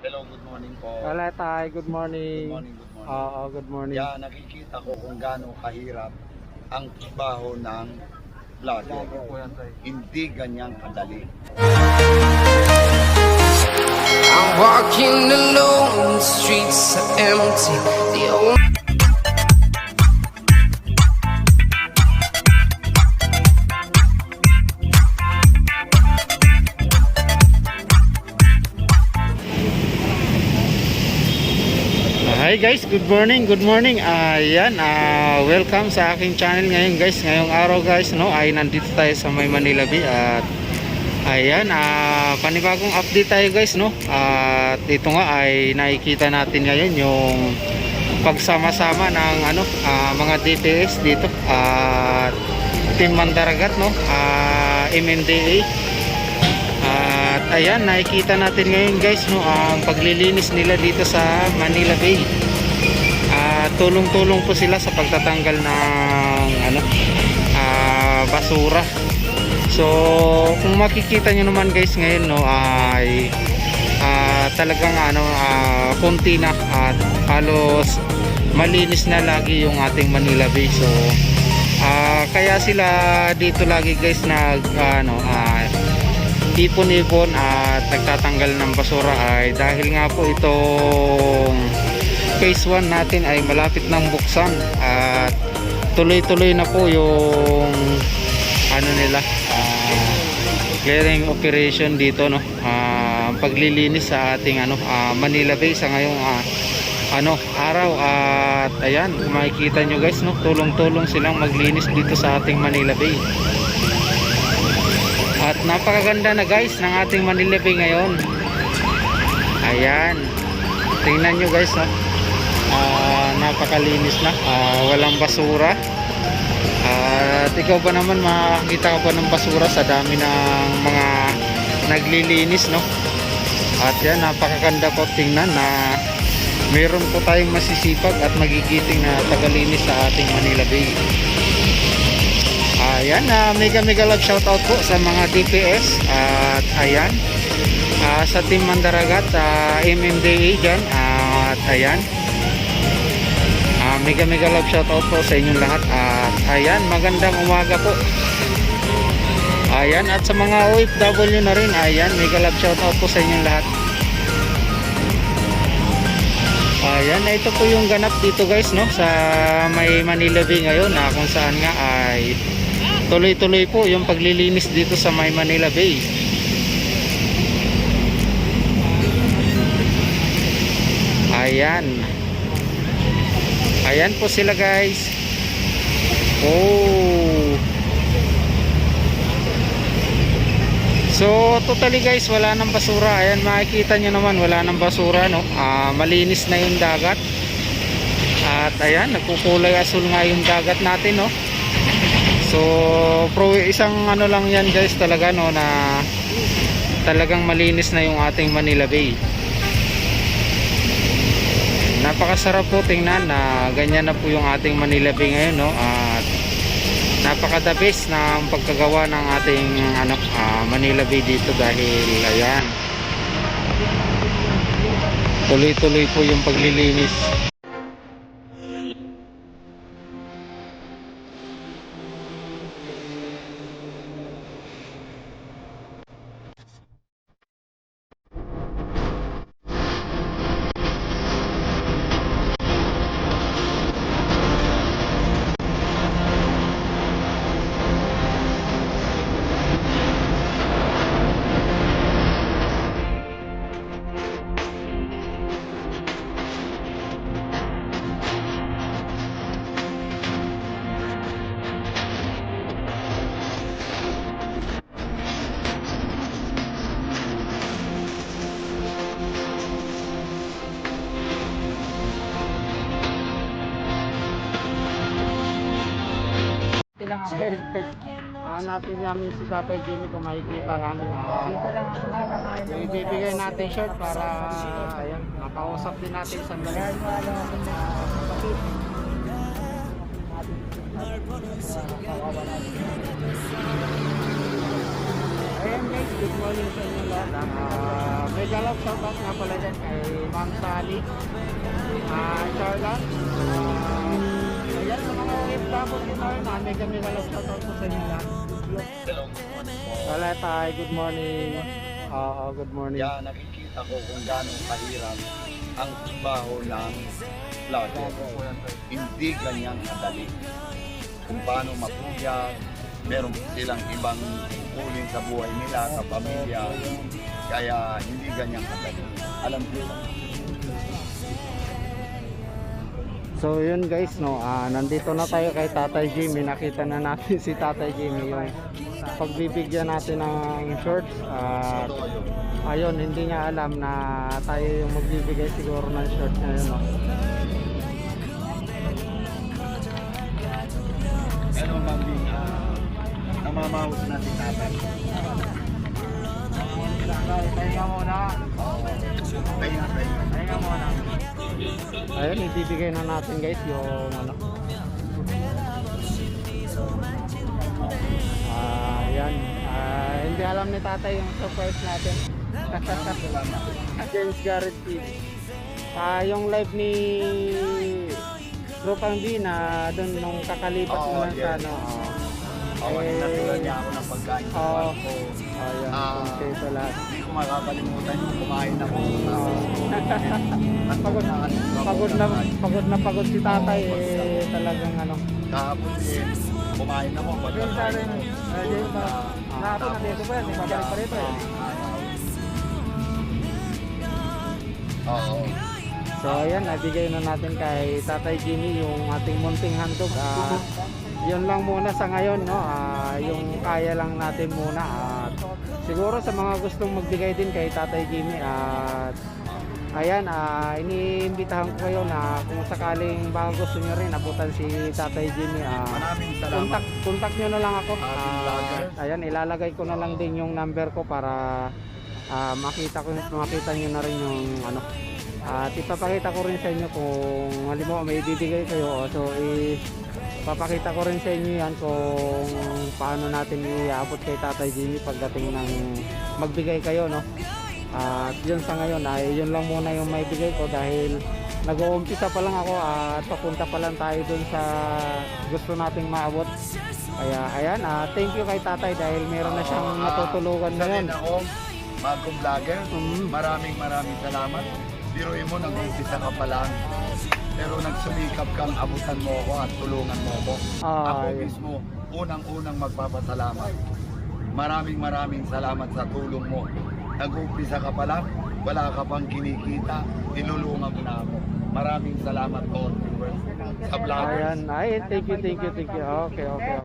Hello, good morning po. Wala tayo, good morning. Good morning, good morning. Oo, good morning. Kaya nakikita ko kung gaano kahirap ang trabaho ng vlogger. Hindi ganyang kadali. I'm walking alone, the streets are empty. The only Hi guys, good morning, good morning. Ayan, ah, welcome sa aking channel ngayon guys. Ngayong araw guys, no, ay nandito tayo sa May Manila Bay at ayan, ah, panibagong update tayo guys, no. At ito nga ay nakikita natin ngayon yung pagsama-sama ng ano, ah, mga DPS dito at Team Mandaragat, no, ah, MMDA. Ayan, nakikita natin ngayon guys no, ang paglilinis nila dito sa Manila Bay. At tulong-tulong po sila sa pagtatanggal ng ano, ah, basura. So, kung makikita nyo naman guys ngayon no, ay ah, talagang ano, ah, konti na at halos malinis na lagi yung ating Manila Bay. So, ah, kaya sila dito lagi guys nag ano, ah, ipon-ipon at nagtatanggal ng basura ay dahil nga po itong phase 1 natin ay malapit ng buksan at tuloy-tuloy na po yung ano nila ah, clearing operation dito no? Ah, paglilinis sa ating ano ah, Manila Bay sa ngayong ah, ano araw. At ayan makikita nyo guys no? Tulong-tulong silang maglinis dito sa ating Manila Bay napakaganda na guys ng ating Manila Bay ngayon. Ayan. Tingnan nyo guys no. Ah, napakalinis na. Ah, walang basura. at ikaw ba naman makakita ka pa ng basura sa dami ng mga naglilinis no. At yan napakaganda po tingnan na meron po tayong masisipag at magigiting na tagalinis sa ating Manila Bay. Ayan, uh, mega mega love shoutout po sa mga DPS at ayan ah, sa Team Mandaragat, uh, MMDA dyan at ayan. Ah, mega mega love shoutout po sa inyong lahat at ayan, magandang umaga po. Ayan, at sa mga OFW na rin ayan, mega love shoutout po sa inyong lahat. Ayan, ito po yung ganap dito guys no sa may Manila Bay ngayon na kung saan nga ay tuloy-tuloy po yung paglilinis dito sa may Manila Bay. Ayan. Ayan po sila guys. Oh. So totally guys wala nang basura. Ayan makikita nyo naman wala nang basura no. Ah, malinis na yung dagat. At ayan nagkukulay asul nga yung dagat natin no. So pro isang ano lang yan guys talaga no na talagang malinis na yung ating Manila Bay. Napakasarap po tingnan na ganyan na po yung ating Manila Bay ngayon no at napaka the best na ang pagkagawa ng ating ano ah, Manila Bay dito dahil ayan tuloy-tuloy po yung paglilinis lang ako. Hanapin namin si Papa Jimmy kung makikita namin. Ibibigay natin shirt para ayan, makausap din natin sa dalawa. Ayan guys, good morning sa inyo lahat. Ah, may galap shoutout nga pala dyan kay Ma'am Sally. Ah. Ah, ayan, sa OFW din tayo na may kami galap shoutout po sa po. Wala tayo, good morning. Oo, good morning. Kaya nakikita ko kung gaano kahirap ang trabaho ng vlogger. Hindi ganyan kadali. Kung paano mapuyat, meron silang ibang tungkulin sa buhay nila, sa pamilya. Kaya hindi ganyan kadali. Alam ko lang. So yun guys, no, ah, nandito na tayo kay Tatay Jimmy. Nakita na natin si Tatay Jimmy yung pagbibigyan natin ng shorts. At ayun, hindi niya alam na tayo yung magbibigay siguro ng shorts ngayon. No? Hello, Ma'am Bing. Ah, namamahos natin natin. Pahinga muna. Pahinga, pahinga. Pahinga muna. Ayun, ibibigay na natin guys yung ano. Ah, yan. Ah, hindi alam ni tatay yung surprise natin. James Garrett TV. Ah, yung live ni Tropang B na doon nung kakalipat Oo, mo lang sa ano. oo. Oo, Eh, natulan niya ako ng pagkain sa Oo. kwarto. Ayun, Ah. okay sa lahat. Hindi ko makakalimutan yung kumain ako. Oo. At pagod, pagod na pagod na pagod si tatay eh talagang ano. Kahapon din, kumain ako. Yun sa akin, ah, yun ba? Kahapon nandito pa yan, di ba? Balik pa rito eh. Oo. So ayan, nabigay na natin kay Tatay Jimmy yung ating munting handog. Ah, yun lang muna sa ngayon, no? Ah, yung kaya lang natin muna. At siguro sa mga gustong magbigay din kay Tatay Jimmy at ayan, ah, iniimbitahan ko kayo na kung sakaling baka gusto nyo rin abutan si Tatay Jimmy. Ah, Maraming salamat. contact, contact nyo na lang ako. Vlogger. ayan, ilalagay ko na lang din yung number ko para ah, makita ko makita nyo na rin yung ano. At ipapakita ko rin sa inyo kung halimbawa may ibibigay kayo. So, ipapakita ko rin sa inyo yan kung paano natin iabot kay Tatay Jimmy pagdating ng magbigay kayo, no? At yun sa ngayon ay yun lang muna yung may bigay ko dahil nag-uumpisa pa lang ako at papunta pa lang tayo dun sa gusto nating maabot. Kaya ayan, ah, thank you kay tatay dahil meron na siyang ah, natutulungan isa ngayon. din ako, bagong vlogger. Mm. Maraming maraming salamat. Biruin mo, nag-umpisa ka pa lang. Pero nagsumikap kang abutan mo ako at tulungan mo ako. Ah, ako mismo, unang-unang magpapasalamat. Maraming maraming salamat sa tulong mo. Nag-umpisa ka pa lang, wala ka pang kinikita, tinulungan mo na ako. Maraming salamat all viewers sa vloggers. Ayan, ay, thank you, thank you, thank you. Okay, okay.